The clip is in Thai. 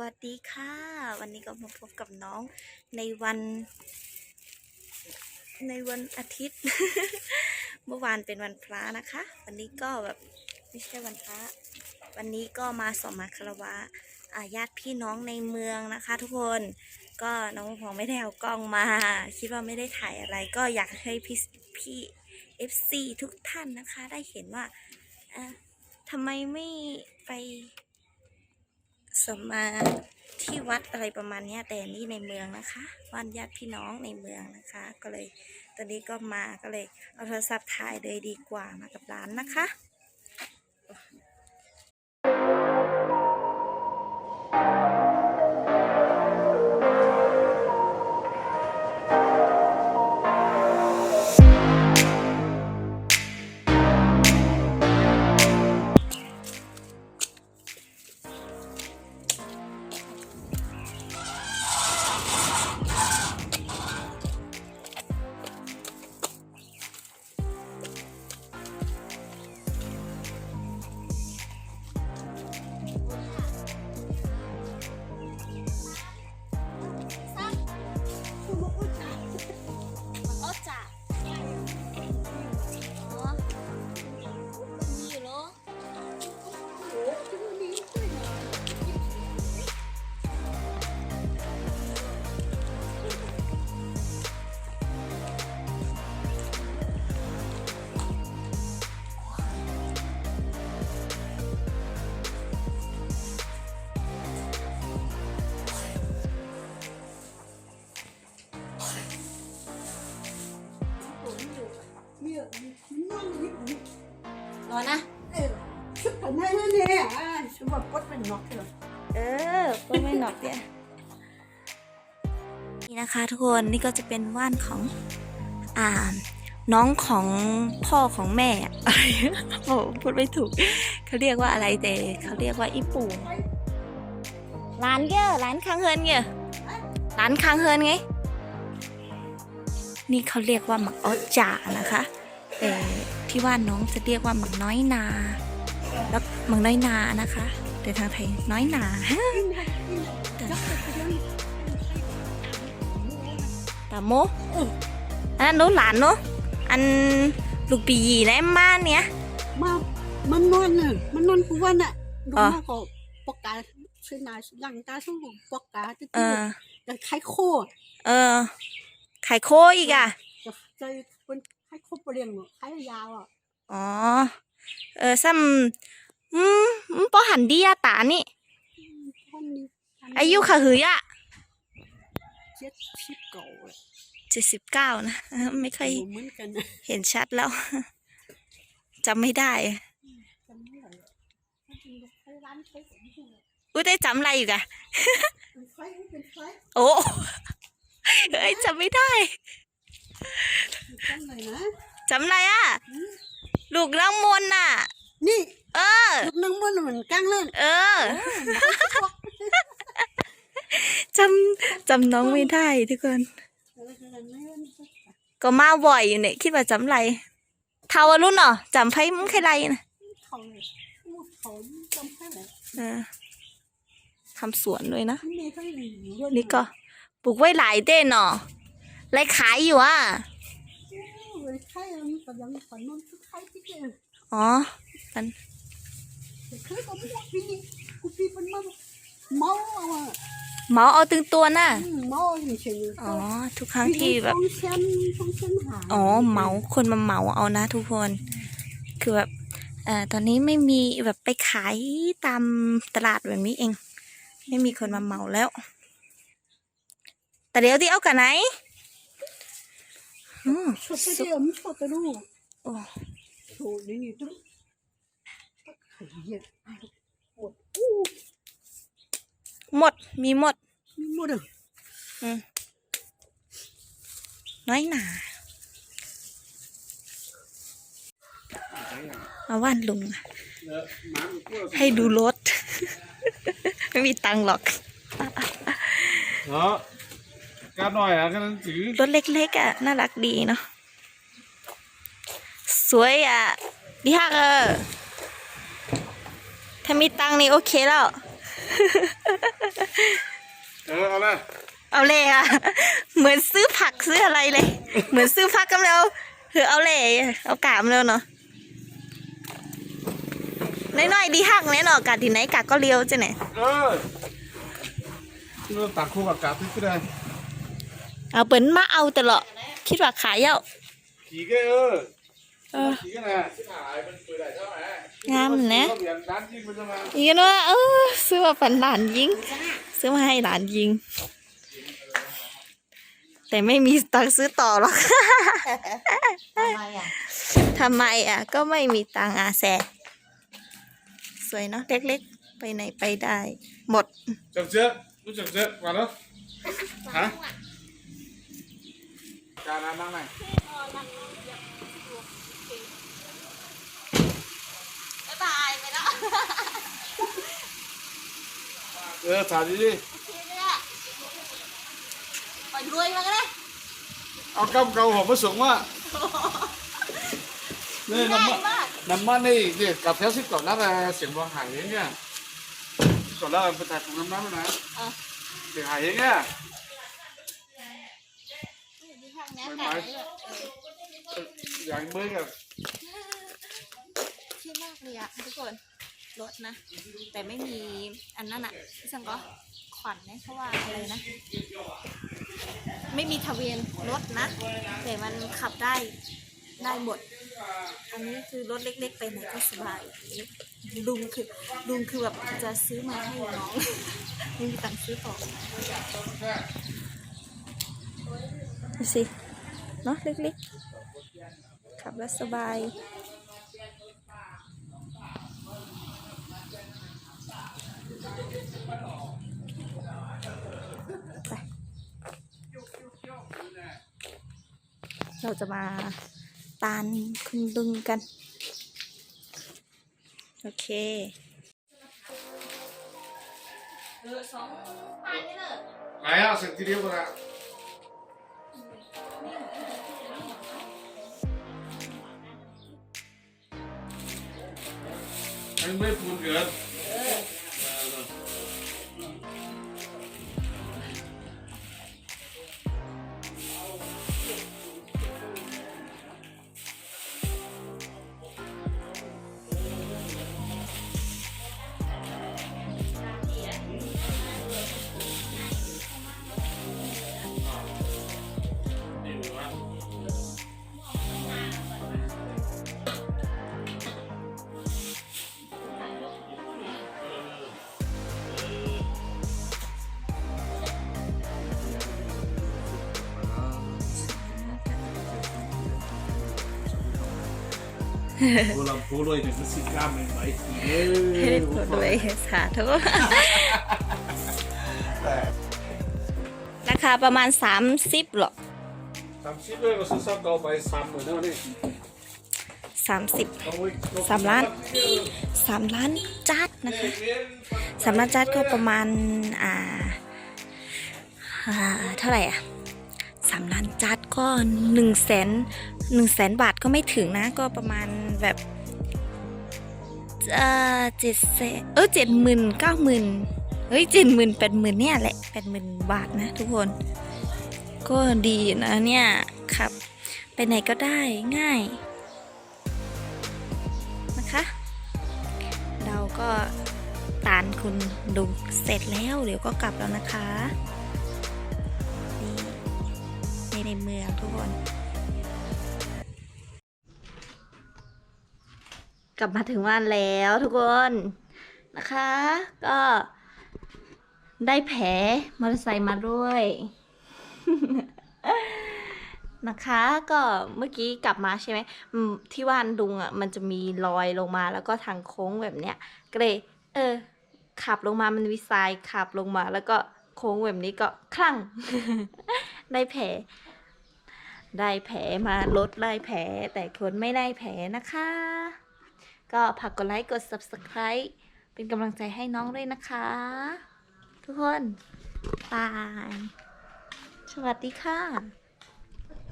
วัสดีค่ะ วันนี้ก็มาพบกับน้องในวัน ในวันอาทิตย์ เมื่อวานเป็นวันพระนะคะ วันนี้ก็แบบไม่ใช่วันพระ วันนี้ก็มาสมมาคารวะญาติพี่น้องในเมืองนะคะ ทุกคนก็น้องหงไม่ได้เอากล้องมา คิดว่าไม่ได้ถ่ายอะไร ก็อยากให้พี่พี่เอฟซีทุกท่านนะคะ ได้เห็นว่าทำไมไม่ไป สมมาที่วัดอะไรประมาณนี้แต่นี่ในเมืองนะคะวันญาติพี่น้องในเมืองนะคะ ก็เลยตอนนี้ก็มาก็เลยเอาโทรศัพท์ถ่ายเลยดีกว่ามากับร้านนะคะ เออก็ไม่หนอกเนี่ยนี่นะคะทุกคนนี่ก็จะเป็นว่านของอ่าน้องของพ่อของแม่อะไรพูดไม่ถูกเขาเรียกว่าอะไรแต่เขาเรียกว่าอีปู่ร้านเงี้ยร้านคางเฮินเงี้ยร้านคางเฮินไง นี่เขาเรียกว่าหมักออจ่านะคะแต่ที่ว่าน้องจะเรียกว่าหมักน้อยนา แล้วหมักน้อยนานะคะ แต่ทางไทยน้อยหนาตาโมอันนั้นหนูหลานเนาะอันลูกปีหยีและมาเนี่ยมามันนอนน่ะมันนอนกูวันน่ะดูอ๋อมาก็ปอกกาช่วยนายหลังตาช่วยปอกกาจะเอตีอแต่ไข้โคเออไข่โคอีกอะจะใจเป็นไข้โคเปลี่ยนหมดไข้ยาวอะอ๋อเออซ้ำ อืมอืมปอหันดีอะตานี่ท่อนนี้อายุค่ะหือยอะเจ็ดสิบเก่าอะเจ็ดสิบเก้านะ ไม่ค่อยเหมือนกันนะเห็นชัดแล้ว จำไม่ได้ จำไม่ได้อะมันเป็นไข้ร้านไข้สมบูรณ์อะอุ้ยได้จำอะไรอยู่กะเป็นไข้เป็นไข้โอ้ เอ้ยจำไม่ได้ อยู่ข้างไหนนะ จำอะไรอะลูกน้องมนต์น่ะ นี่ เออลูกน้องมันเหมือนกั้งเล่นเออจำจำน้องไม่ได้ทุกคน ก็มาบ่อยอยู่เนี่ยคิดว่าจำไรเทารุ่นเนาะจำไพ่มึงใครไรนะเขาเลยเขาจำแค่ไหนเออทำสวนด้วยนะที่มีเขาอยู่ด้วยนี่ก็ปลูกไว้หลายเด้เนาะไรขายอยู่อะเว้ยไข้มัน เจออ๋อเคยก็ไม่ว่าพี่นี่กูพี่เป็นมาเมาอะเหมาเอาตึงตัวน่ะเมาเฉยอ๋อ ทุกครั้งที่แบบท้องเส้นท้องเส้นหายอ๋อเหมาคนมาเหมาเอานะทุกคน คือแบบเอ่อตอนนี้ไม่มีแบบไปขายตามตลาดแบบนี้เอง ไม่มีคนมาเหมาแล้ว แต่เดี๋ยวที่เอากันไหนอืมชดไปเดียวมันชดไปดูโอ้โชว์นี่ตุ๊เหี้ย หมดอู้หมด มีหมด มีหมดอะน้อยหนามาว่านลุงอะให้ดูรถ ไม่มีตังค์หรอกเนาะการหน่อยอะก็นั้นถือรถเล็กๆอะ น่ารักดีเนาะสวยอะดีฮักเออ ถ้ามีตังค์นี่โอเคแล้ว เออเอาเลยเอาเลยอะเหมือนซื้อผักซื้ออะไรเลย เหมือนซื้อผักกันแล้วคือเอาเลยเอากามแล้วเนาะน้อยๆดีหักแน่นอนกาที่ไหนกาก็เลี้ยวจะไหนเออที่เราตักคู่กับกาบที่ก็ได้เอาเปิ้นมาเอาตลอดคิดว่าขายเย้าขี่ก็เออเออขี่ก็นะที่หายมันเปิดได้เท่าไหร่ งามนะเรียนด้านที่มันจะมาอีกแล้วเออซื้อมาเป็นหลานยิง ซื้อมาให้หลานยิง แต่ไม่มีตังค์ซื้อต่อหรอกทำไมอะทำไมอะก็ไม่มีตังค์อาแซสวยเนาะเล็กๆ ไปไหนไปได้ หมดจับเชือกรู้จักเชือกมาแล้วฮะการน้ำนั่งไหน บ๊ายบายไปแล้วเออถ่ายดิดิปล่อยรวยมาก็ได้เอากำเกาผมมาส่งว่านี่น้ำมันน้ำมันนี่เดี๋ยวกับแถวสิบก่อนแล้วแต่เสียงบอลหายอย่างเงี้ยก่อนแล้วไปถ่ายถุงน้ำมันนะอะเสียงหายอย่างเงี้ยไม่อย่างเมื่อกับ ชื่มากเลยอะทุกคนรถนะ แต่ไม่มีอันนั้นอะพี่สังก็ขวัญนะเพราะว่าอะไรนะ ไม่มีทะเบียนรถนะ แต่มันขับได้ได้หมด อันนี้คือรถเล็ก ๆ ไปไหนก็สบายลุงคือลุงคือแบบจะซื้อมาให้น้องไม่มีตังค์ซื้อต่อดูสิเนาะเล็กๆขับแล้วสบาย ไป เราจะมาตานคุณลุงกัน โอเคเออสองพันนี่เลยไหนอะเสร็จทีเดียวกันละอันไม่พูดเกิน โบราณพูดเลยเป็นสิกรรมใหม่ๆเย้ให้ได้ตัวด้วยสาธุราคาประมาณ 30หรอสามสิบเลยก็ซื้อซักเอาไปสามหมื่นเท่านี้30เอาไว้สามล้าน3ล้านจัดนะคะสามล้านจัดก็ประมาณอ่าอ่าเท่าไหร่อะสามล้านจัดก็หนึ่งแสนหนึ่งแสนบาทก็ไม่ถึงนะก็ประมาณ แบบเจ็ดแสนเออเจ็ดหมื่นเก้าหมื่นเฮ้ยเจ็ดหมื่นแปดหมื่นเนี่ยแหละแปดหมื่นบาทนะทุกคน ก็ดีนะเนี่ยครับ ไปไหนก็ได้ง่าย นะคะ เราก็ตานคุณดุงเสร็จแล้วเดี๋ยวก็กลับแล้วนะคะ นี่ในในเมืองทุกคน กลับมาถึงบ้านแล้วทุกคนนะคะ ก็ได้แผลมอเตอร์ไซค์มาด้วย นะคะก็เมื่อกี้กลับมาใช่ไหมที่ว่านดุงอะมันจะมีรอยลงมาแล้วก็ทางโค้งแบบเนี้ยก็เลยเออ ขับลงมามันวิสัยขับลงมา แล้วก็โค้งแบบนี้ก็คลั่ง ได้แผล ได้แผลมาลดได้แผลแต่คนไม่ได้แผลนะคะ ก็ฝากกดไลค์กด subscribe เป็นกำลังใจให้น้องด้วยนะคะ ทุกคนบาย สวัสดีค่ะ